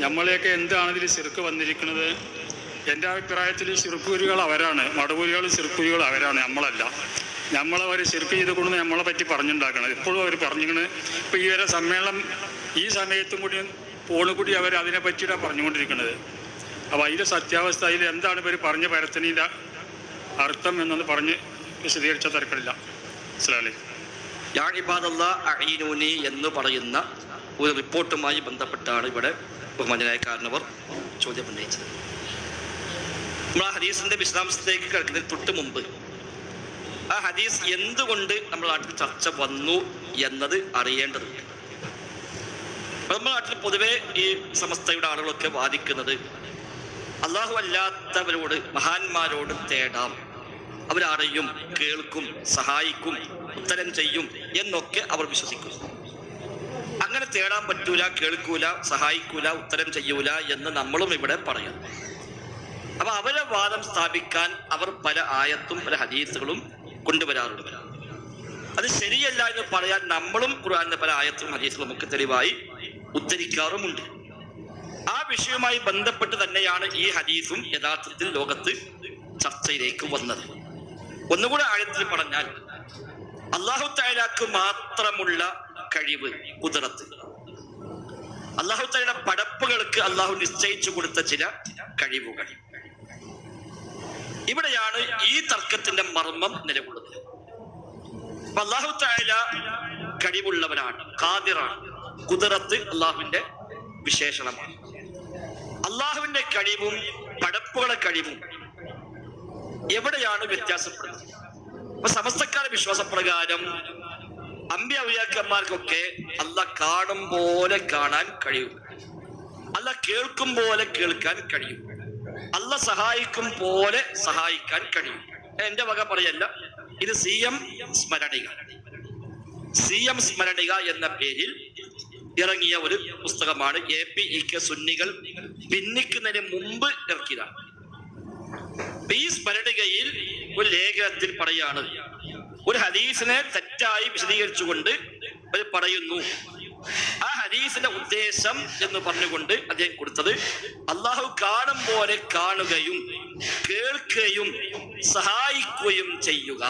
നമ്മളെയൊക്കെ എന്താണ് ഇതിൽ ചെറുക്ക് വന്നിരിക്കുന്നത്? എന്റെ അഭിപ്രായത്തിൽ ചെറുക്കൂരികൾ അവരാണ്. മടവൂരികൾ ചെറുക്കൂരികൾ അവരാണ്. നമ്മളല്ല. നമ്മളവർ ചെറുക്ക് ചെയ്ത് ചെയ്തുകൊണ്ട് നമ്മളെ പറ്റി പറഞ്ഞുണ്ടാക്കണം ഇപ്പോഴും അവർ പറഞ്ഞിങ്ങനെ ഇപ്പോൾ ഈ വരെ സമ്മേളനം ഈ സമയത്തും കൂടി ഫോണിൽ കൂടി അവർ അതിനെ പറ്റിയിട്ടാണ് പറഞ്ഞുകൊണ്ടിരിക്കുന്നത് അപ്പോൾ അതിന്റെ സത്യാവസ്ഥ അതിൽ എന്താണ് ഇവർ പറഞ്ഞ പരത്തിനിന്റെ അർത്ഥം എന്നൊന്ന് പറഞ്ഞ് വിശദീകരിച്ച തിരക്കില്ല മനസ്സിലായി യാ ഇബാദല്ല അഴീനൂനി എന്ന് പറയുന്ന ഒരു റിപ്പോർട്ടുമായി ബന്ധപ്പെട്ടാണ് ഇവിടെ ബഹുമാനായ കാരണവർ ചോദ്യം ഉന്നയിച്ചത്. നമ്മൾ ആ ഹദീസിന്റെ വിശദാംശത്തിലേക്ക് കിടക്കുന്നതിന് തൊട്ട് മുമ്പ് ആ ഹദീസ് എന്തുകൊണ്ട് നമ്മുടെ നാട്ടിൽ ചർച്ച വന്നു എന്നത് അറിയേണ്ടതുണ്ട്. നമ്മുടെ നാട്ടിൽ പൊതുവെ ഈ സമസ്തയുടെ ആളുകളൊക്കെ വാദിക്കുന്നത് അള്ളാഹു അല്ലാത്തവരോട് മഹാന്മാരോട് തേടാം. അവരറിയും കേൾക്കും സഹായിക്കും ഉത്തരം ചെയ്യും എന്നൊക്കെ അവർ വിശ്വസിക്കുന്നു. അങ്ങനെ തേടാൻ പറ്റൂല കേൾക്കൂല സഹായിക്കൂല ഉത്തരം ചെയ്യൂല എന്ന് നമ്മളും ഇവിടെ പറയുന്നു. അപ്പൊ അവരെ വാദം സ്ഥാപിക്കാൻ അവർ പല ആയത്തും പല ഹദീസുകളും കൊണ്ടുവരാറുണ്ട്. അത് ശരിയല്ല എന്ന് പറയാൻ നമ്മളും ഖുർആാനിന്റെ പല ആയത്തും ഹദീസുകളും ഒക്കെ തെളിവായി ഉദ്ധരിക്കാറുമുണ്ട്. ആ വിഷയവുമായി ബന്ധപ്പെട്ട് തന്നെയാണ് ഈ ഹദീസും യഥാർത്ഥത്തിൽ ലോകത്ത് ചർച്ചയിലേക്ക് വന്നത്. ഒന്നുകൂടെ ആഴത്തിൽ പറഞ്ഞാൽ അള്ളാഹു തായാലാക്ക് മാത്രമുള്ള കഴിവ് കുതിരത്ത്. അള്ളാഹു താലയുടെ പടപ്പുകൾക്ക് അള്ളാഹു നിശ്ചയിച്ചു കൊടുത്ത ചില കഴിവുകൾ. ഇവിടെയാണ് ഈ തർക്കത്തിന്റെ മർമ്മം നിലകൊള്ളുന്നത്. അള്ളാഹു തായ കഴിവുള്ളവനാണ് കാതിറാണ് കുതിരത്ത് അള്ളാഹുവിന്റെ വിശേഷണമാണ്. അള്ളാഹുവിന്റെ കഴിവും പടപ്പുകളെ കഴിവും എവിടെയാണ് വ്യത്യാസപ്പെടുന്നത്? അപ്പൊ സമസ്തക്കാരുടെ വിശ്വാസപ്രകാരം അമ്പ്യ ഔലിയാക്കന്മാർക്കൊക്കെ അല്ല കാണും പോലെ കാണാൻ കഴിയും. അല്ല കേൾക്കും പോലെ കേൾക്കാൻ കഴിയും. അല്ല സഹായിക്കും പോലെ സഹായിക്കാൻ കഴിയും. എന്റെ വക പറയല്ല ഇത് സി എം സ്മരണിക. സി എം സ്മരണിക എന്ന പേരിൽ ഇറങ്ങിയ ഒരു പുസ്തകമാണ് എ പി ഇ കെ സുന്നികൾ ഭിന്നിക്കുന്നതിന് മുമ്പ് ഇറക്കിയതാണ്. ഈ സ്മരണികയിൽ ഒരു ലേഖനത്തിൽ പറയാണ് ഒരു ഹദീസിനെ തെറ്റായി വിശദീകരിച്ചുകൊണ്ട് അവർ പറയുന്നു. ആ ഹദീസിന്റെ ഉദ്ദേശം എന്ന് പറഞ്ഞുകൊണ്ട് അദ്ദേഹം കൊടുത്തത് അള്ളാഹു കാണും പോലെ കാണുകയും കേൾക്കുകയും സഹായിക്കുകയും ചെയ്യുക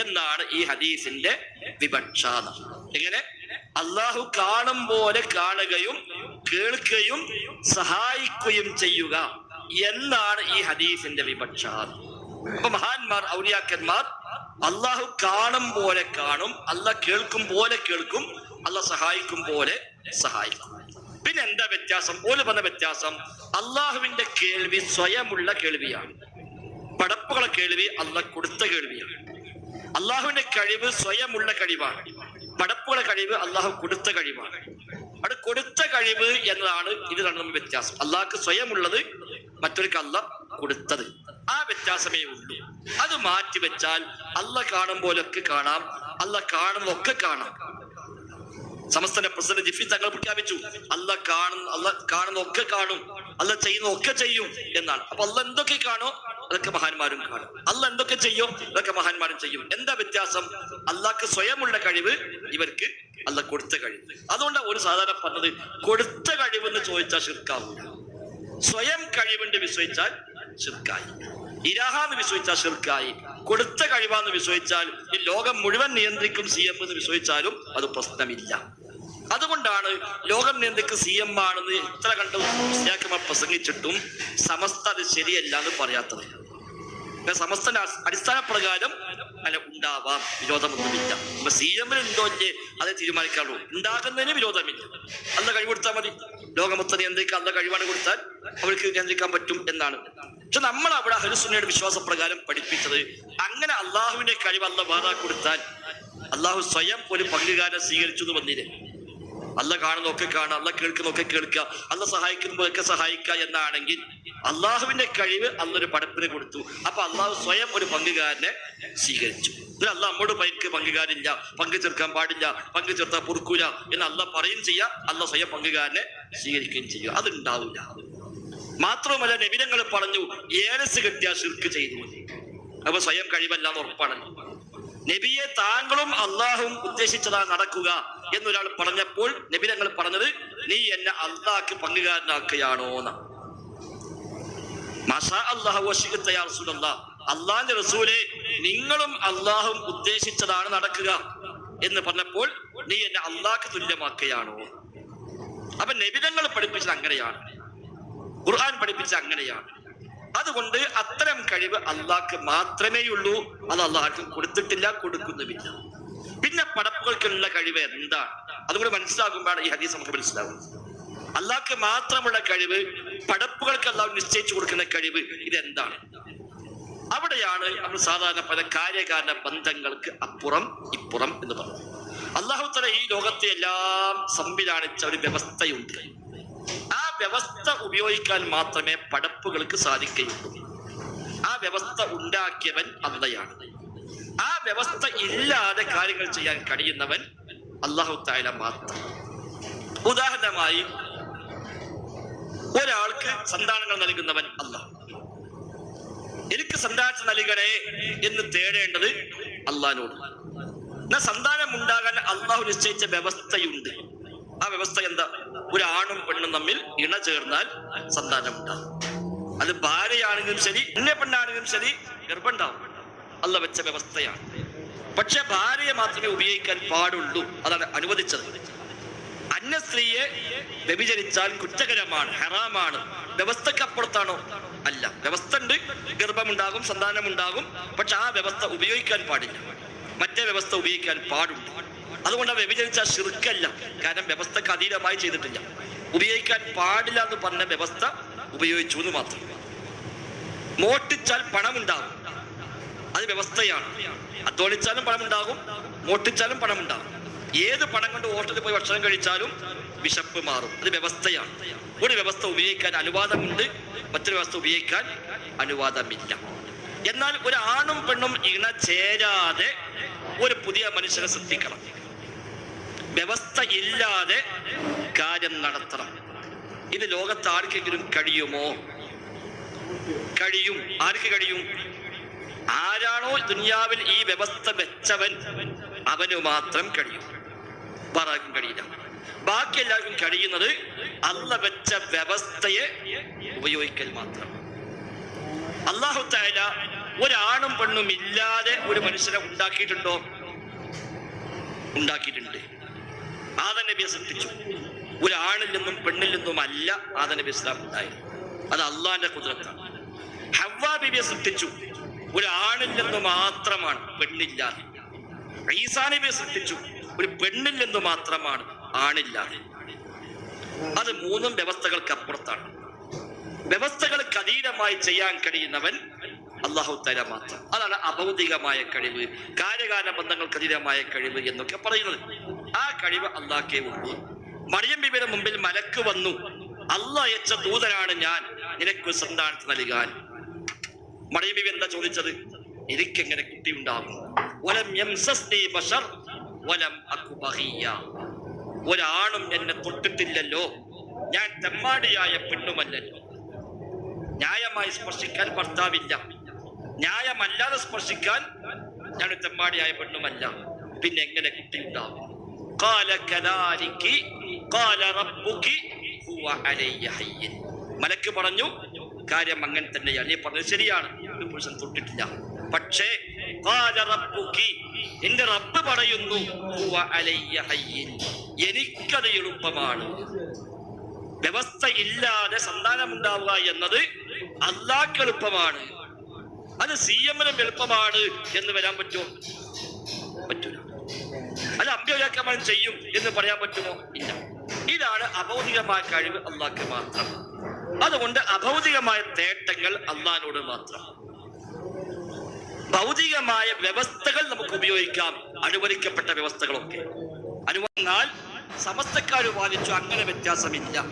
എന്നാണ് ഈ ഹദീസിന്റെ വിവക്ഷ എങ്ങനെ? അള്ളാഹു കാണും പോലെ കാണുകയും കേൾക്കുകയും സഹായിക്കുകയും ചെയ്യുക എന്നാണ് ഈ ഹദീസിന്റെ വിവക്ഷ അപ്പൊ മഹാന്മാർ ഔലിയാക്കന്മാർ അള്ളാഹു കാണും പോലെ കാണും അല്ല കേൾക്കും പോലെ കേൾക്കും അല്ല സഹായിക്കും പോലെ സഹായിക്കും. പിന്നെ എന്താ വ്യത്യാസം? ഓൽ പറഞ്ഞ വ്യത്യാസം അള്ളാഹുവിന്റെ കേൾവി സ്വയമുള്ള കേൾവിയാണ്. പടപ്പുകളെ കേൾവി അല്ല കൊടുത്ത കേൾവിയാണ്. അള്ളാഹുവിന്റെ കഴിവ് സ്വയമുള്ള കഴിവാണ്. പടപ്പുകളെ കഴിവ് അള്ളാഹു കൊടുത്ത കഴിവാണ്. അവിടെ കൊടുത്ത കഴിവ് എന്നതാണ് ഇത് രണ്ടും വ്യത്യാസം. അള്ളാഹ്ക്ക് സ്വയമുള്ളത് മറ്റൊരു കള്ള കൊടുത്തത്. ആ വ്യത്യാസമേ ഉള്ളൂ. അത് മാറ്റി വെച്ചാൽ അല്ല കാണും പോലൊക്കെ കാണാം. അല്ല കാണുന്നൊക്കെ കാണാം. സമസ്തന്റെ പ്രസിഡന്റ് ജിഫി തങ്ങൾ പ്രഖ്യാപിച്ചു അല്ല കാണുന്ന അല്ല കാണുന്നൊക്കെ കാണും. അല്ല ചെയ്യുന്നതൊക്കെ ചെയ്യും എന്നാണ്. അപ്പൊ അല്ല എന്തൊക്കെ കാണോ അതൊക്കെ മഹാന്മാരും കാണും. അല്ല എന്തൊക്കെ ചെയ്യോ അതൊക്കെ മഹാന്മാരും ചെയ്യും. എന്താ വ്യത്യാസം? അല്ലാക്ക് സ്വയമുള്ള കഴിവ് ഇവർക്ക് അല്ല കൊടുത്ത കഴിവ്. അതുകൊണ്ടാണ് ഒരു സാധാരണ പറഞ്ഞത് കൊടുത്ത കഴിവെന്ന് ചോദിച്ചാൽ ശിർക്കാവൂല. സ്വയം കഴിവുണ്ട് വിശ്വസിച്ചാൽ ശിർക്കായി ഇരാഹാന്ന് വിശ്വസിച്ചാൽ ഷിർക്കായി കൊടുത്ത കഴിവാന്ന് വിശ്വസിച്ചാൽ ഈ ലോകം മുഴുവൻ നിയന്ത്രിക്കും സി എം എന്ന് വിശ്വസിച്ചാലും അത് പ്രശ്നമില്ല. അതുകൊണ്ടാണ് ലോകം നിയന്ത്രിക്കും സി എം ആണെന്ന് ഇത്ര കണ്ട് മുസ്ലിയാക്കന്മാർ പ്രസംഗിച്ചിട്ടും സമസ്ത അത് ശരിയല്ല എന്ന് പറയാത്തത് സമസ്ത അടിസ്ഥാന പ്രകാരം അല്ല ഉണ്ടാവാം. വിരോധമൊന്നുമില്ല. അപ്പൊ സി എമ്മിന് ഉണ്ടോ ഇല്ലേ? അത് തീരുമാനിക്കാറുള്ളൂ. ഉണ്ടാകുന്നതിന് വിരോധമില്ല. അല്ല കഴിവ് കൊടുത്താൽ മതി. ലോകമൊത്തം നിയന്ത്രിക്കാൻ അല്ല കഴിവാണ് കൊടുത്താൽ അവർക്ക് നിയന്ത്രിക്കാൻ പറ്റും എന്നാണ്. പക്ഷെ നമ്മൾ അവിടെ ഹരിസുന്നയുടെ വിശ്വാസപ്രകാരം പഠിപ്പിച്ചത്. അങ്ങനെ അള്ളാഹുവിന്റെ കഴിവ് അല്ല വാതാ കൊടുത്താൽ അള്ളാഹു സ്വയം ഒരു പങ്കുകാരനെ സ്വീകരിച്ചു എന്ന് വന്നില്ലേ? അല്ല കാണുന്നൊക്കെ കാണുക അല്ല കേൾക്കുന്നൊക്കെ കേൾക്കുക അല്ല സഹായിക്കുന്നതൊക്കെ സഹായിക്കുക എന്നാണെങ്കിൽ അള്ളാഹുവിന്റെ കഴിവ് അന്നൊരു പടപ്പിന് കൊടുത്തു. അപ്പൊ അള്ളാഹു സ്വയം ഒരു പങ്കുകാരനെ സ്വീകരിച്ചു. പിന്നെ അല്ല നമ്മോട് പൈക്ക് പങ്കുകാരില്ല പങ്കു ചേർക്കാൻ പാടില്ല പങ്കു ചേർത്താൽ പൊറുക്കൂല എന്ന് അല്ല പറയും ചെയ്യാം. അല്ല സ്വയം പങ്കുകാരനെ സ്വീകരിക്കുകയും ചെയ്യുക അതുണ്ടാവില്ല മാത്രവുമല്ല നബിനങ്ങൾ പറഞ്ഞു ഏലസ് കെട്ടിയ ശിർക്ക് ചെയ്തു അപ്പൊ സ്വയം കഴിവല്ല എന്ന് ഉറപ്പാണ് നബിയെ താങ്കളും അള്ളാഹും ഉദ്ദേശിച്ചതാ നടക്കുക എന്നൊരാൾ പറഞ്ഞപ്പോൾ നബി തങ്ങൾ പറഞ്ഞത് നീ എന്നെ അള്ളാഹ്ക്ക് പങ്കുകാരനാക്കുകയാണോ അള്ളാന്റെ റസൂലെ നിങ്ങളും അള്ളാഹും ഉദ്ദേശിച്ചതാണ് നടക്കുക എന്ന് പറഞ്ഞപ്പോൾ നീ എന്നെ അള്ളാഹ്ക്ക് തുല്യമാക്കുകയാണോ? അപ്പൊ നബിതങ്ങൾ പഠിപ്പിച്ചത് അങ്ങനെയാണ്. ഖുർആൻ പഠിപ്പിച്ച അങ്ങനെയാണ്. അതുകൊണ്ട് അത്തരം കഴിവ് അള്ളാഹ്ക്ക് മാത്രമേ ഉള്ളൂ അത് അള്ളാഹ്ക്കും കൊടുത്തിട്ടില്ല കൊടുക്കുന്നുമില്ല. പിന്നെ പടപ്പുകൾക്കുള്ള കഴിവ് എന്താണ്? അതുകൊണ്ട് മനസ്സിലാകുമ്പോഴാണ് ഈ ഹദീസ് നമുക്ക് മനസ്സിലാവും അള്ളാഹ്ക്ക് മാത്രമുള്ള കഴിവ് പടപ്പുകൾക്ക് അള്ളാഹ് നിശ്ചയിച്ചു കൊടുക്കുന്ന കഴിവ് ഇതെന്താണ്? അവിടെയാണ് നമ്മൾ സാധാരണ പല കാര്യകാരണ ബന്ധങ്ങൾക്ക് അപ്പുറം ഇപ്പുറം എന്ന് പറയുന്നത്. അള്ളാഹു തല ഈ ലോകത്തെ എല്ലാം സംവിധാനിച്ച ഒരു വ്യവസ്ഥയുണ്ട്. വ്യവസ്ഥ ഉപയോഗിക്കാൻ മാത്രമേ പടപ്പുകൾക്ക് സാധിക്കുകയുള്ളൂ. ആ വ്യവസ്ഥ ഉണ്ടാക്കിയവൻ അള്ളയാണ്. ആ വ്യവസ്ഥ ഇല്ലാതെ കാര്യങ്ങൾ ചെയ്യാൻ കഴിയുന്നവൻ അള്ളാഹു താല മാത്രം. ഉദാഹരണമായി ഒരാൾക്ക് സന്താനങ്ങൾ നൽകുന്നവൻ അള്ളാഹ് എനിക്ക് സന്താനം നൽകണേ എന്ന് തേടേണ്ടത് അള്ളഹാനോട് എന്നാൽ സന്താനം ഉണ്ടാകാൻ അള്ളാഹു നിശ്ചയിച്ച വ്യവസ്ഥയുണ്ട്. ആ വ്യവസ്ഥ എന്താ? ഒരു ആണും പെണ്ണും തമ്മിൽ ഇണ ചേർന്നാൽ സന്താനം ഉണ്ടാകും അത് ഭാര്യയാണെങ്കിലും ശരി എന്നെ പെണ്ണാണെങ്കിലും ശരി ഗർഭമുണ്ടാവും അല്ല വെച്ച വ്യവസ്ഥയാണ്. പക്ഷെ ഭാര്യയെ മാത്രമേ ഉപയോഗിക്കാൻ പാടുള്ളൂ അതാണ് അനുവദിച്ചത്. അന്യ സ്ത്രീയെ വ്യഭിചരിച്ചാൽ കുറ്റകരമാണ് ഹറാമാണ്. വ്യവസ്ഥക്കപ്പുറത്താണോ അല്ല. വ്യവസ്ഥ ഉണ്ട് ഗർഭമുണ്ടാകും സന്താനമുണ്ടാകും പക്ഷെ ആ വ്യവസ്ഥ ഉപയോഗിക്കാൻ പാടില്ല. മറ്റേ വ്യവസ്ഥ ഉപയോഗിക്കാൻ പാടുണ്ട്. അതുകൊണ്ട് ആ വ്യഭിചരിച്ച ശിർക്കല്ല. കാരണം വ്യവസ്ഥക്ക് അതീതമായി ചെയ്തിട്ടില്ല. ഉപയോഗിക്കാൻ പാടില്ല എന്ന് പറഞ്ഞ വ്യവസ്ഥ ഉപയോഗിച്ചു എന്ന് മാത്രം. മോട്ടിച്ചാൽ പണമുണ്ടാകും. അത് വ്യവസ്ഥയാണ്. അധ്വാനിച്ചാലും പണമുണ്ടാകും മോട്ടിച്ചാലും പണമുണ്ടാകും. ഏത് പണം കൊണ്ട് ഹോട്ടലിൽ പോയി ഭക്ഷണം കഴിച്ചാലും വിശപ്പ് മാറും. അത് വ്യവസ്ഥയാണ്. ഒരു വ്യവസ്ഥ ഉപയോഗിക്കാൻ അനുവാദമുണ്ട് മറ്റൊരു വ്യവസ്ഥ ഉപയോഗിക്കാൻ അനുവാദമില്ല. എന്നാൽ ഒരു ആണും പെണ്ണും ഇണ ചേരാതെ ഒരു പുതിയ മനുഷ്യനെ ശ്രദ്ധിക്കണം വ്യവസ്ഥ ഇല്ലാതെ കാര്യം നടത്തണം. ഇത് ലോകത്ത് ആർക്കെങ്കിലും കഴിയുമോ? കഴിയും. ആർക്ക് കഴിയും? ആരാണോ ദുനിയാവിൽ ഈ വ്യവസ്ഥ വെച്ചവൻ അവന് മാത്രം കഴിയും. പറയാൻ കഴിയില്ല. ബാക്കി എല്ലാവർക്കും കഴിയുന്നത് അല്ല വെച്ച വ്യവസ്ഥയെ ഉപയോഗിക്കൽ മാത്രം. അള്ളാഹു തായ ഒരാണും പെണ്ണും ഇല്ലാതെ ഒരു മനുഷ്യനെ ഉണ്ടാക്കിയിട്ടുണ്ടോ? ഉണ്ടാക്കിയിട്ടുണ്ട് ആദം നബിയെ സൃഷ്ടിച്ചു. ഒരു ആണിൽ നിന്നും പെണ്ണിൽ നിന്നും അല്ല ആദനബി ഇസ്ലാം ഉണ്ടായത്. അത് അള്ളാന്റെ കുതിരത്താണ്. ഹവ്വാ ബിബിയെ സൃഷ്ടിച്ചു. ഒരു ആണിൽ നിന്ന് മാത്രമാണ് പെണ്ണില്ലാതെ. ഈസാ നബിയെ സൃഷ്ടിച്ചു. ഒരു പെണ്ണിൽ നിന്ന് മാത്രമാണ് ആണില്ലാതെ. അത് മൂന്നും വ്യവസ്ഥകൾക്ക് അപ്പുറത്താണ്. വ്യവസ്ഥകൾക്ക് അതീതമായി ചെയ്യാൻ കഴിയുന്നവൻ അള്ളാഹു തല മാത്രം. അതാണ് അഭൗതികമായ കഴിവ് കാര്യകാല ബന്ധങ്ങൾക്ക് അതീതമായ കഴിവ് എന്നൊക്കെ പറയുന്നത്. ആ കഴിവ് അള്ളാഹ്ക്കേ ഉള്ളൂ മറിയം ബിബിയുടെ മുമ്പിൽ മലക്ക് വന്നു. അല്ല അയച്ച ദൂതനാണ് ഞാൻ. നിനക്ക് സന്താനത്ത് നൽകാൻ. മറിയം ബിബി എന്താ ചോദിച്ചത്? എനിക്കെങ്ങനെ കുട്ടി ഉണ്ടാകും? വലം വലം. ഒരാണും എന്നെ തൊട്ടിട്ടില്ലല്ലോ. ഞാൻ തെമ്മാടിയായ പെണ്ണുമല്ലല്ലോ. ന്യായമായി സ്പർശിക്കാൻ ഭർത്താവില്ല. ന്യായമല്ലാതെ സ്പർശിക്കാൻ ഞാൻ തെമ്മാടിയായ പെണ്ണുമല്ല. പിന്നെ എങ്ങനെ കുട്ടി ഉണ്ടാവും മലക്ക് പറഞ്ഞു കാര്യം അങ്ങനെ തന്നെയാണ്. നീ പറഞ്ഞത് ശരിയാണ്. ഒരു പുരുഷൻ തൊട്ടിട്ടില്ല. പക്ഷേ എന്റെ റബ്ബ് പറയുന്നു എനിക്കത് എളുപ്പമാണ്. വ്യവസ്ഥ ഇല്ലാതെ സന്താനമുണ്ടാവുക എന്നത് അല്ലാക്ക് എളുപ്പമാണ്. അത് സി എമ്മിനും എളുപ്പമാണ് എന്ന് വരാൻ പറ്റുമോ? അല്ല അമ്പ്യവ്യാക്രമണം ചെയ്യും എന്ന് പറയാൻ പറ്റുമോ? ഇല്ല. ഇതാണ് അഭൗതികമായ കഴിവ് അള്ളാഹ്ക്ക് മാത്രം. അതുകൊണ്ട് അഭൗതികമായ നേട്ടങ്ങൾ അള്ളാഹിനോട് മാത്രം. ഭൗതികമായ വ്യവസ്ഥകൾ നമുക്ക് ഉപയോഗിക്കാം. അനുവദിക്കപ്പെട്ട വ്യവസ്ഥകളൊക്കെ. അനുവന്നാൽ സമസ്തക്കാർ വാദിച്ചു അങ്ങനെ വ്യത്യാസമില്ല.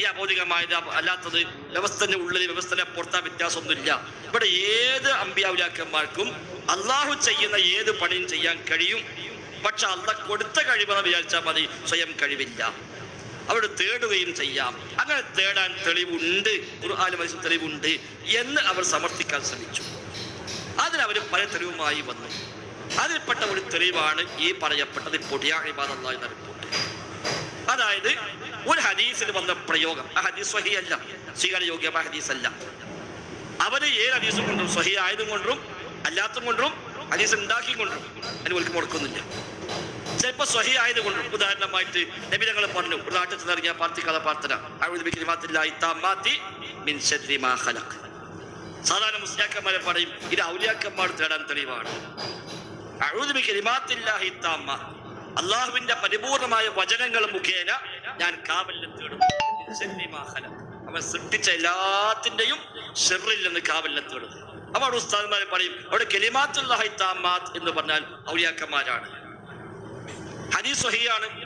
ഈ അഭൗതികമായത് അല്ലാത്തത് വ്യവസ്ഥന്റെ ഉള്ളിൽ വ്യവസ്ഥനെ പുറത്താ വ്യത്യാസമൊന്നുമില്ല. ഇവിടെ ഏത് അമ്പിയാവുലാക്കന്മാർക്കും അള്ളാഹു ചെയ്യുന്ന ഏത് പണിയും ചെയ്യാൻ കഴിയും. പക്ഷെ അള്ള കൊടുത്ത കഴിവെന്ന് വിചാരിച്ചാൽ മതി സ്വയം കഴിവില്ല. അവിടെ തേടുകയും ചെയ്യാം. അങ്ങനെ തേടാൻ തെളിവുണ്ട് ഖുർആാനും തെളിവുണ്ട് എന്ന് അവർ സമർത്ഥിക്കാൻ ശ്രമിച്ചു. അതിനവർ പല തെളിവുമായി വന്നു. അതിൽപ്പെട്ട ഒരു തെളിവാണ് ഈ പറയപ്പെട്ടത് പൊടിയാഴിബാദ് എന്ന റിപ്പോർട്ട്. അതായത് ഒരു ഹദീസിൽ വന്ന പ്രയോഗം. ആ ഹദീസ് സ്വഹിയല്ല സ്വീകാര്യോഗ്യമായ ഹദീസ് അല്ല അവർ ഏത് ഹദീസും കൊണ്ടും സ്വഹി ആയതും കൊണ്ടും അല്ലാത്തതും കൊണ്ടും ഹദീസ് ഉണ്ടാക്കി കൊണ്ടും അതിന് ഒരിക്കലും മുടക്കുന്നില്ല. ചിലപ്പോൾ സ്വഹി ആയതുകൊണ്ടും ഉദാഹരണമായിട്ട് നബി ഞങ്ങൾ പറഞ്ഞു ഒരു നാട്ടിൽ നിന്നിറങ്ങിയ പാർത്തിക്കാല പ്രാർത്ഥന. സാധാരണ മുസ്ലിയാക്കന്മാരെ പറയും ഇത് ഔലിയാക്കന്മാർ തേടാൻ തെളിവാണ്. അള്ളാഹുവിന്റെ പരിപൂർണമായ വചനങ്ങൾ മുഖേന ഞാൻ കാവലിനെ തേടും. അവൻ സൃഷ്ടിച്ച എല്ലാത്തിന്റെയും ഷെറിൽ നിന്ന് കാവലിനെ തേടും അപ്പൊ അവിടെ ഉസ്താദ്മാരെ പറയും അവിടെ കെലിമാത്തുല്ലാഹി താമാത്ത് എന്ന് പറഞ്ഞാൽ ഔലിയാക്കന്മാരാണ്. ഹദീസ് വഹിയാണ്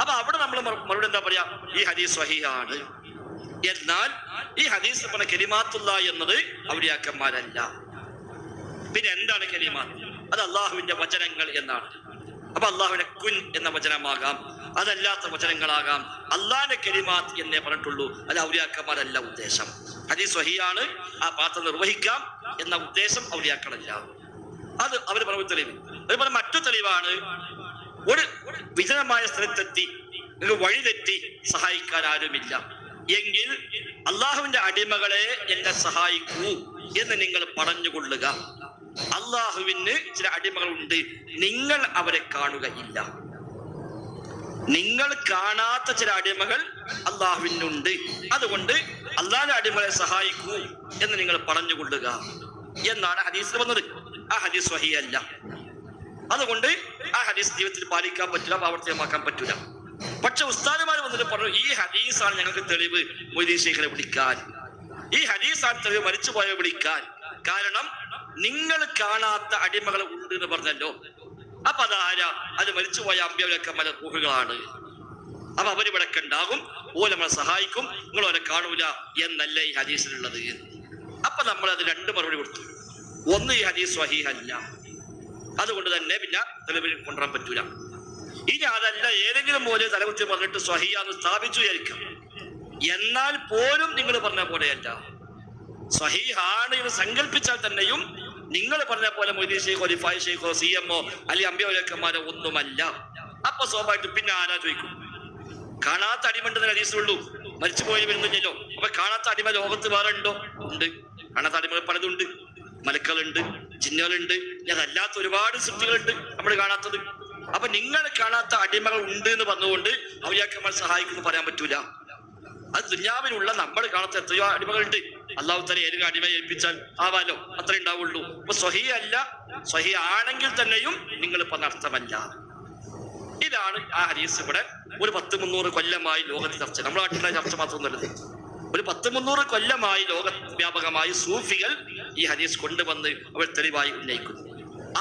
അപ്പൊ അവിടെ നമ്മൾ മറു- മറുപടി എന്താ പറയാ? ഈ ഹദീസ് വഹിയാണ് എന്നാൽ ഈ ഹദീസ് പറഞ്ഞ കെലിമാത്തുള്ള എന്നത് ഔലിയാക്കന്മാരല്ല. പിന്നെ എന്താണ് കെലിമാത്ത്? അത് അള്ളാഹുവിന്റെ വചനങ്ങൾ എന്നാണ്. അപ്പൊ അള്ളാഹുവിന്റെ കുൻ എന്ന വചനമാകാം. അതല്ലാത്ത വചനങ്ങളാകാം. അള്ളാഹിന്റെ കലിമാത്ത് എന്നേ പറഞ്ഞിട്ടുള്ളൂ. അത് ഔലിയാക്കന്മാരല്ല ഉദ്ദേശം. ഹദീസ് വഹിയാണ് ആ പാത്രം നിർവഹിക്കാം എന്ന ഉദ്ദേശം ഔലിയാക്കളല്ല. അത് അവർ പറഞ്ഞ തെളിവ്. അതുപോലെ മറ്റു തെളിവാണ്. ഒരു വിജനമായ സ്ഥലത്തെത്തി വഴിതെറ്റി സഹായിക്കാൻ ആരുമില്ല. എങ്കിൽ അള്ളാഹുവിന്റെ അടിമകളെ എന്നെ സഹായിക്കൂ എന്ന് നിങ്ങൾ പറഞ്ഞുകൊള്ളുക. അള്ളാഹുവിന് ചില അടിമകളുണ്ട്. നിങ്ങൾ അവരെ കാണുകയില്ല. നിങ്ങൾ കാണാത്ത ചില അടിമകൾ അള്ളാഹുവിനുണ്ട്. അതുകൊണ്ട് അള്ളാഹിന്റെ അടിമകളെ സഹായിക്കൂ എന്ന് നിങ്ങൾ പറഞ്ഞു കൊള്ളുക എന്നാണ് ഹദീസ് വന്നത്. ആ ഹദീസ് വഹിയല്ല അതുകൊണ്ട് ആ ഹദീസ് ജീവിതത്തിൽ പാലിക്കാൻ പറ്റില്ല പ്രാവർത്തികമാക്കാൻ പറ്റില്ല. പക്ഷെ ഉസ്താദുമാർ വന്നിട്ട് പറഞ്ഞു ഈ ഹദീസാണ് ഞങ്ങൾക്ക് തെളിവ് മൊയ്തീൻ ശേഖരെ വിളിക്കാൻ. ഈ ഹദീസാണ് തെളിവ് മരിച്ചുപോയ വിളിക്കാൻ. കാരണം നിങ്ങൾ കാണാത്ത അടിമകൾ ഉണ്ട് എന്ന് പറഞ്ഞല്ലോ. അപ്പൊ അതാരാ അത് മരിച്ചുപോയ അമ്പ്യവരൊക്കെ മല റൂഹുകളാണ് അപ്പൊ അവരിവിടൊക്കെ ഉണ്ടാകും. ഓല നമ്മളെ സഹായിക്കും. നിങ്ങൾ അവരെ കാണൂല എന്നല്ല ഈ ഹദീസിലുള്ളത്. അപ്പൊ നമ്മൾ അത് രണ്ട് മറുപടി കൊടുത്തു. ഒന്ന് ഈ ഹദീസ് വഹീഹല്ല അതുകൊണ്ട് തന്നെ പിന്നെ തെളിവിൽ കൊണ്ടുവരാൻ പറ്റൂല. ഇനി അതല്ല ഏതെങ്കിലും പോലെ തലകുത്തി പറഞ്ഞിട്ട് സ്വഹിയാന്ന് സ്ഥാപിച്ചു വിചാരിക്കാം. എന്നാൽ പോലും നിങ്ങൾ പറഞ്ഞ പോലെയല്ല. സ്വഹീഹാണ് എന്ന് സങ്കല്പിച്ചാൽ തന്നെയും നിങ്ങൾ പറഞ്ഞ പോലെ മൊയ്തീൻ ഷെയ്ഖോ റിഫായ് ഷെയ്ഖോ സി എമ്മോ അല്ലെ അമ്പ്യവലക്കന്മാരോ ഒന്നുമല്ല. അപ്പൊ സ്വാഭാവികമായിട്ടും പിന്നെ ആരാ ചോദിക്കും? കാണാത്ത അടിമണ്ടെന്ന് മരിച്ചു പോയി വരുന്നില്ലല്ലോ അപ്പൊ കാണാത്ത അടിമ ലോകത്ത് വേറെ ഉണ്ടോ? ഉണ്ട്. കാണാത്ത അടിമകൾ പലതുണ്ട്. മലക്കളുണ്ട് ചിഹ്നകളുണ്ട് അതല്ലാത്ത ഒരുപാട് സൃഷ്ടികളുണ്ട് നമ്മൾ കാണാത്തത്. അപ്പൊ നിങ്ങൾ കാണാത്ത അടിമകൾ ഉണ്ട് എന്ന് പറഞ്ഞുകൊണ്ട് അവരെയൊക്കെ നമ്മൾ സഹായിക്കുമെന്ന് പറയാൻ പറ്റൂല. അത് ദുഞ്ഞാവിനുള്ള നമ്മൾ കാണാത്ത എത്രയോ അടിമകളുണ്ട്. അള്ളാഹു തല ഏത് അടിമ ഏൽപ്പിച്ചാൽ ആവാലോ അത്രേ ഉണ്ടാവുള്ളൂ. അപ്പൊ സ്വഹി അല്ല സ്വഹി ആണെങ്കിൽ തന്നെയും നിങ്ങൾ പറഞ്ഞ അർത്ഥമല്ല ഇതാണ് ആ ഹരീസ് ഇവിടെ ഒരു പത്ത് മുന്നൂറ് കൊല്ലമായി ലോകത്ത് ചർച്ച. നമ്മുടെ നാട്ടിലെ ചർച്ച മാത്രമൊന്നുമല്ലത് ഒരു പത്ത് മുന്നൂറ് കൊല്ലമായി ലോക വ്യാപകമായി സൂഫികൾ ഈ ഹരീസ് കൊണ്ടുവന്ന് അവർ തെളിവായി ഉന്നയിക്കുന്നു.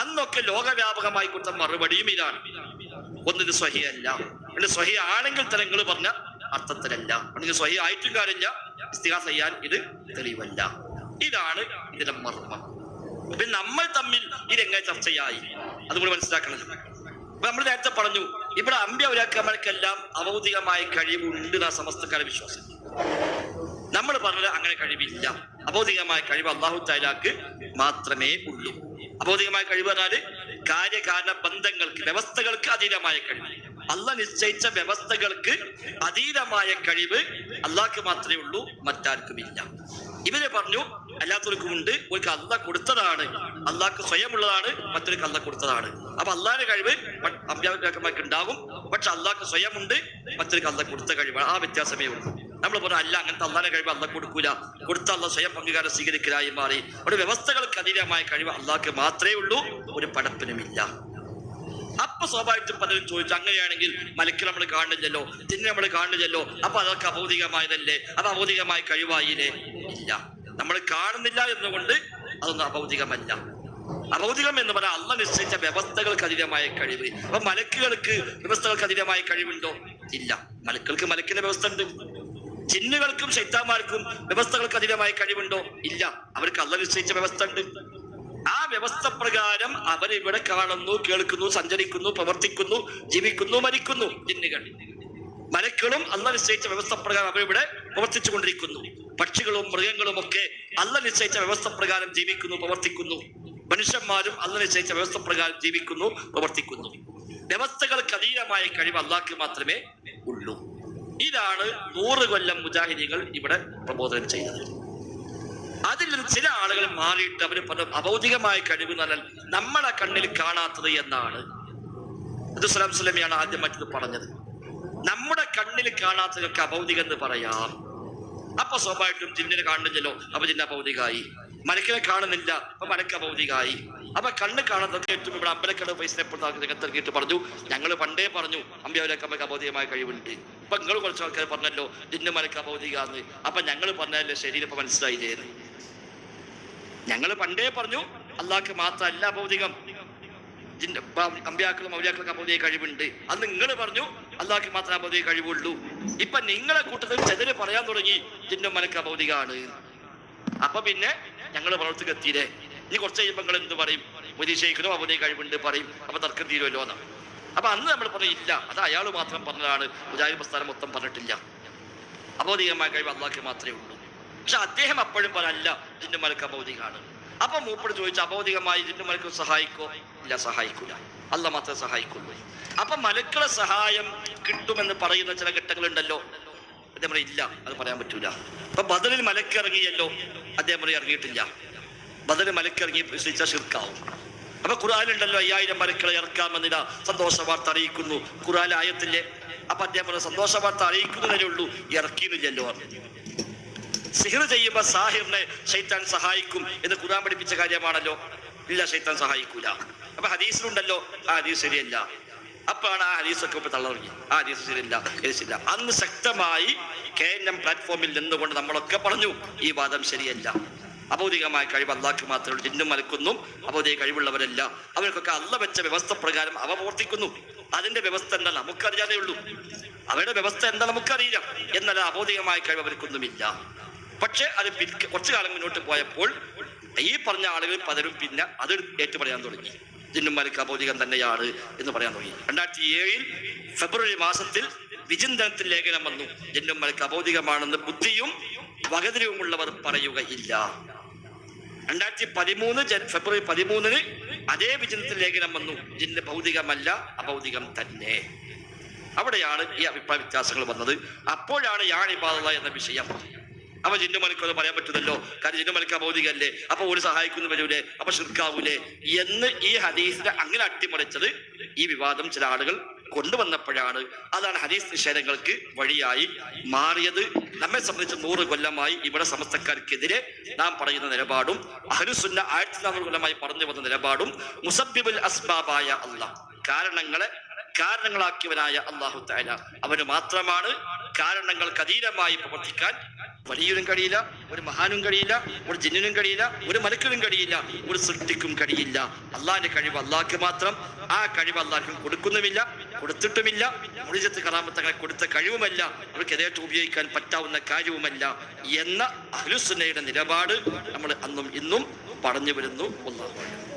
അന്നൊക്കെ ലോകവ്യാപകമായി കൊടുത്ത മറുപടിയും ഇതാണ്. ഒന്നിന് സ്വഹിയല്ല എന്റെ സ്വഹി ആണെങ്കിൽ തന്നെ നിങ്ങൾ പറഞ്ഞ അർത്ഥത്തിലല്ല. അല്ലെങ്കിൽ സ്വഹി ആയിട്ടും കാര്യമില്ല. ഇസ്തിഹാസ് ചെയ്യാൻ ഇത് തെളിവല്ല. ഇതാണ് ഇതിന്റെ മർമ്മം. പിന്നെ നമ്മൾ തമ്മിൽ ഇതെങ്ങനെ ചർച്ചയായി? അതുകൂടി മനസ്സിലാക്കണം. നമ്മൾ നേരത്തെ പറഞ്ഞു ഇവിടെ അമ്പ്യ ഒരാക്കന്മാർക്കെല്ലാം അവൗതികമായ കഴിവുണ്ട് ആ സമസ്തക്കാരെ വിശ്വാസം നമ്മൾ പറഞ്ഞത് അങ്ങനെ കഴിവില്ല. അബോധികമായ കഴിവ് അള്ളാഹു താലാക്ക് മാത്രമേ ഉള്ളൂ. അബോധികമായ കഴിവ് പറഞ്ഞാൽ കാര്യകാരണ ബന്ധങ്ങൾക്ക് വ്യവസ്ഥകൾക്ക് അതീതമായ കഴിവ്. അല്ല നിശ്ചയിച്ച വ്യവസ്ഥകൾക്ക് അതീതമായ കഴിവ് അള്ളാഹ്ക്ക് മാത്രമേ ഉള്ളൂ മറ്റാർക്കുമില്ല. ഇവർ പറഞ്ഞു അല്ലാത്തവർക്കും ഉണ്ട് ഒരു അല്ല കൊടുത്തതാണ്. അള്ളാഹ്ക്ക് സ്വയമുള്ളതാണ് മറ്റൊരു അല്ല കൊടുത്തതാണ്. അപ്പൊ അള്ളാഹിന്റെ കഴിവ് അഭ്യാപകമാക്കി ഉണ്ടാകും. പക്ഷെ അള്ളാഹ്ക്ക് സ്വയമുണ്ട് മറ്റൊരു അല്ല കൊടുത്ത കഴിവാണ്. ആ വ്യത്യാസമേ ഉള്ളൂ. നമ്മൾ പറഞ്ഞു അല്ല അങ്ങനത്തെ അള്ളാഹിന്റെ കഴിവ് അല്ല കൊടുക്കൂല. കൊടുത്ത അല്ല സ്വയം അംഗീകാരം സ്വീകരിക്കലായി മാറി. ഒരു വ്യവസ്ഥകൾക്ക് അതീതമായ കഴിവ് അള്ളാഹ്ക്ക് മാത്രമേ ഉള്ളൂ ഒരു പടപ്പിനുമില്ല അപ്പൊ സ്വാഭാവികമായിട്ടും പലരും ചോദിച്ചു അങ്ങനെയാണെങ്കിൽ മലക്ക് നമ്മൾ കാണുന്നില്ലല്ലോ തിന്നെ നമ്മൾ കാണുന്നില്ലല്ലോ അപ്പൊ അതൊക്കെ അഭൗതികമായതല്ലേ? അത് അഭൗതികമായ കഴിവായില്ലേ? ഇല്ല. നമ്മൾ കാണുന്നില്ല എന്നുകൊണ്ട് അതൊന്നും അഭൗതികമല്ല. അഭൗതികം എന്ന് പറഞ്ഞാൽ അല്ല നിശ്ചയിച്ച വ്യവസ്ഥകൾക്ക് അതീതമായ കഴിവ്. അപ്പൊ മലക്കുകൾക്ക് വ്യവസ്ഥകൾക്ക് അതീതമായ കഴിവുണ്ടോ? ഇല്ല. മലക്കുകൾക്ക് മലക്കിന്റെ വ്യവസ്ഥ ഉണ്ട് ചിന്നുകൾക്കും ശൈത്താന്മാർക്കും വ്യവസ്ഥകൾക്ക് അതീതമായ കഴിവുണ്ടോ? ഇല്ല. അവർക്ക് അല്ല നിശ്ചയിച്ച വ്യവസ്ഥ ഉണ്ട് ആ വ്യവസ്ഥ പ്രകാരം അവരിവിടെ കാണുന്നു കേൾക്കുന്നു സഞ്ചരിക്കുന്നു പ്രവർത്തിക്കുന്നു ജീവിക്കുന്നു മരിക്കുന്നു. ജിന്നുകൾ മലക്കളും അല്ല നിശ്ചയിച്ച വ്യവസ്ഥ പ്രകാരം അവരിവിടെ പ്രവർത്തിച്ചു കൊണ്ടിരിക്കുന്നു. പക്ഷികളും മൃഗങ്ങളും ഒക്കെ അല്ല നിശ്ചയിച്ച വ്യവസ്ഥ പ്രകാരം ജീവിക്കുന്നു പ്രവർത്തിക്കുന്നു. മനുഷ്യന്മാരും അല്ല നിശ്ചയിച്ച വ്യവസ്ഥ പ്രകാരം ജീവിക്കുന്നു പ്രവർത്തിക്കുന്നു. വ്യവസ്ഥകൾക്ക് അതീതമായ കഴിവ് അള്ളാഹ്ക്ക് മാത്രമേ ഉള്ളൂ. ഇതാണ് നൂറ് കൊല്ലം മുജാഹിദികൾ ഇവിടെ പ്രബോധനം ചെയ്തത്. അതിൽ ചില ആളുകൾ മാറിയിട്ട് അവർ പല അഭൗതികമായ കഴിവ് നല്ല നമ്മളെ കണ്ണിൽ കാണാത്തത് എന്നാണ്. അബ്ദുസ്ലാം സ്വലമിയാണ് ആദ്യം മറ്റത് പറഞ്ഞത്. നമ്മുടെ കണ്ണിൽ കാണാത്തതൊക്കെ അഭൗതികം എന്ന് പറയാം. അപ്പൊ സ്വാഭാവികമായിട്ടും ജിന്നിനെ കാണുന്നില്ലല്ലോ അപ്പൊ ജിന്ന അഭൗതികമായി. മലക്കിനെ കാണുന്നില്ല അപ്പൊ മലക്ക് അഭൗതികമായി. അപ്പൊ കണ്ണ് കാണാത്തൊക്കെ ഏറ്റവും ഇവിടെ അമ്പലക്കട പൈസ രംഗത്തിറങ്ങിയിട്ട് പറഞ്ഞു ഞങ്ങൾ പണ്ടേ പറഞ്ഞു അമ്പ്യാവിലേക്ക് അമ്മയ്ക്ക് അഭൗതികമായ കഴിവുണ്ട്. അപ്പൊ നിങ്ങൾ കുറച്ച് ആൾക്കാർ പറഞ്ഞല്ലോ ജിന്ന് മലക്ക് അഭൗതികാന്ന്. അപ്പൊ ഞങ്ങൾ പറഞ്ഞല്ലേ ശരീരം ഇപ്പൊ മനസ്സിലായില്ലേ ഞങ്ങൾ പണ്ടേ പറഞ്ഞു അള്ളാഹ്ക്ക് മാത്രമല്ല ഭൗതികം. അമ്പ്യാക്കളും ഔലിയാക്കളൊക്കെ അബോധിയ കഴിവുണ്ട്. അത് നിങ്ങൾ പറഞ്ഞു അള്ളാഹ്ക്ക് മാത്രമേ അബോധിയ കഴിവുള്ളൂ. ഇപ്പൊ നിങ്ങളെ കൂട്ടത്തിൽ ചെതിര് പറയാൻ തുടങ്ങി ജിന്നും മനക്ക് അബോധികാണ് അപ്പൊ പിന്നെ ഞങ്ങൾ വളർത്തുക എത്തിയില്ലേ? ഇനി കുറച്ച് കഴിയുമ്പോൾ നിങ്ങൾ എന്ത് പറയും? മുരീക്ഷയിക്കലും അബോധിയ കഴിവുണ്ട് പറയും. അപ്പൊ തർക്കം തീരുമല്ലോ എന്നാണ് അപ്പൊ അന്ന് നമ്മൾ പറഞ്ഞു ഇല്ല അത് അയാൾ മാത്രം പറഞ്ഞതാണ്. പ്രസ്ഥാനം മൊത്തം പറഞ്ഞിട്ടില്ല. അബോധികമായ കഴിവ് അള്ളാഹ്ക്ക് മാത്രമേ ഉള്ളൂ. പക്ഷെ അദ്ദേഹം അപ്പോഴും പറയല്ല ജിന്നു മലക്ക് അബോധികാണ് അപ്പൊ മൂപ്പട് ചോദിച്ചു അബോധികമായി ജിന്നു മലക്ക് സഹായിക്കോ? ഇല്ല സഹായിക്കൂല. അല്ല മാത്രമേ സഹായിക്കുള്ളൂ. അപ്പൊ മലക്കളെ സഹായം കിട്ടുമെന്ന് പറയുന്ന ചില ഘട്ടങ്ങളുണ്ടല്ലോ. അദ്ദേഹം പറയും, ഇല്ല അത് പറയാൻ പറ്റൂല. അപ്പൊ ബദലിൽ മലക്ക് ഇറങ്ങിയല്ലോ അദ്ദേഹം പറയും, ഇറങ്ങിയിട്ടില്ല. ബദലിൽ മലക്ക് ഇറങ്ങി വിശ്വസിച്ച ഷിർക്കാവും അപ്പൊ ഖുറാനുണ്ടല്ലോ അയ്യായിരം മലക്കളെ ഇറക്കാമെന്നില്ല സന്തോഷ വാർത്ത അറിയിക്കുന്നു. ഖുറാൻ ആയത്തില്ലേ? അപ്പൊ അദ്ദേഹം പറഞ്ഞ സന്തോഷ വാർത്ത അറിയിക്കുന്നതേ ഉള്ളൂ ഇറക്കിയില്ലല്ലോ സിഹിർ ചെയ്യുമ്പോ സാഹിറിനെ ഷൈത്താൻ സഹായിക്കും എന്ന് ഖുർആൻ പഠിപ്പിച്ച കാര്യമാണല്ലോ. ഇല്ല ഷൈത്താൻ സഹായിക്കൂല. അപ്പൊ ഹദീസിലുണ്ടല്ലോ ആ ഹദീസ് ശരിയല്ല. അപ്പാണ് ആ ഹദീസൊക്കെ ഇപ്പൊ തള്ളറിഞ്ഞു. ആ ഹദീസ് ശരിയല്ല ഹദീസില്ല അന്ന് ശക്തമായി കെ എൻ എം പ്ലാറ്റ്ഫോമിൽ നിന്നുകൊണ്ട് നമ്മളൊക്കെ പറഞ്ഞു ഈ വാദം ശരിയല്ല. അബൗദികമായ കഴിവ് അള്ളാഹ്ക്ക് മാത്രമേ ജിന്നും മലക്കുന്നു അബൗദിക കഴിവുള്ളവരല്ല. അവർക്കൊക്കെ അള്ള വെച്ച വ്യവസ്ഥ പ്രകാരം അവ പ്രവർത്തിക്കുന്നു. അതിന്റെ വ്യവസ്ഥ എന്താ നമുക്കറിയാതേ ഉള്ളൂ. അവരുടെ വ്യവസ്ഥ എന്താ നമുക്കറിയില്ല. എന്നാൽ അഭൗതികമായ കഴിവ് അവർക്കൊന്നുമില്ല. പക്ഷെ അത് കുറച്ചു കാലം മുന്നോട്ട് പോയപ്പോൾ ഈ പറഞ്ഞ ആളുകൾ പലരും പിന്നെ അത് ഏറ്റു പറയാൻ തുടങ്ങി. ജിന്നും മലിക്ക് അബൗദികം തന്നെയാണ് എന്ന് പറയാൻ തുടങ്ങി. രണ്ടായിരത്തി ഏഴിൽ ഫെബ്രുവരി മാസത്തിൽ വിചിന്തനത്തിൽ ലേഖനം വന്നു. ജിന്നും അബൗദികമാണെന്ന് ബുദ്ധിയും വകതിരിവുമുള്ളവർ പറയുകയില്ല. രണ്ടായിരത്തി പതിമൂന്ന് ഫെബ്രുവരി പതിമൂന്നിന് അതേ വിചിന്തനത്തിൽ ലേഖനം വന്നു. ജിന്ന് ഭൗതികമല്ല അഭൗതികം തന്നെ. അവിടെയാണ് ഈ അഭിപ്രായ വ്യത്യാസങ്ങൾ വന്നത്. അപ്പോഴാണ് യാണിബാധ എന്ന വിഷയം. അപ്പൊ ജിന്നു മലക്ക് അത് പറയാൻ പറ്റുന്നല്ലോ. കാരണം ജിന്നു മലക്ക ഭൗതികല്ലേ അപ്പൊ ഒരു സഹായിക്കുന്നു വരൂലേ? അപ്പൊ ഷിർക്കാവൂലേ എന്ന് ഈ ഹദീസിനെ അങ്ങനെ അട്ടിമറിച്ചത് ഈ വിവാദം ചില ആളുകൾ കൊണ്ടുവന്നപ്പോഴാണ്. അതാണ് ഹദീസ് നിഷേധങ്ങൾക്ക് വഴിയായി മാറിയത്. നമ്മെ സംബന്ധിച്ച് നൂറ് കൊല്ലമായി ഇവിടെ സമസ്തക്കാർക്കെതിരെ നാം പറയുന്ന നിലപാടും അഹരുസുന്ന ആയിരത്തി നാനൂറ് കൊല്ലമായി പറഞ്ഞു വന്ന നിലപാടും മുസബിബുൽ അസ്ബാബായ അല്ല കാരണങ്ങളെ കാരണങ്ങളാക്കിയവനായ അള്ളാഹു താല അവന് മാത്രമാണ് കാരണങ്ങൾക്ക് അതീതമായി പ്രവർത്തിക്കാൻ വലിയവനും കഴിയില്ല ഒരു മഹാനും കഴിയില്ല ഒരു ജിന്നിനും കഴിയില്ല ഒരു മലക്കിനും കഴിയില്ല ഒരു സൃഷ്ടിക്കും കഴിയില്ല. അള്ളാഹിന്റെ കഴിവ് അള്ളാഹ്ക്ക് മാത്രം ആ കഴിവ് അള്ളാഹ്ക്കും കൊടുക്കുന്നുമില്ല കൊടുത്തിട്ടുമില്ല. മുളിജത്ത് കലാമത്തങ്ങളെ കൊടുത്ത കഴിവുമല്ല അവർക്ക് യഥേറ്റം ഉപയോഗിക്കാൻ പറ്റാവുന്ന കാര്യവുമല്ല എന്ന അഹ്ലുസുന്നയുടെ നിലപാട് നമ്മൾ അന്നും ഇന്നും പറഞ്ഞു വരുന്നു. ഒന്നാണ്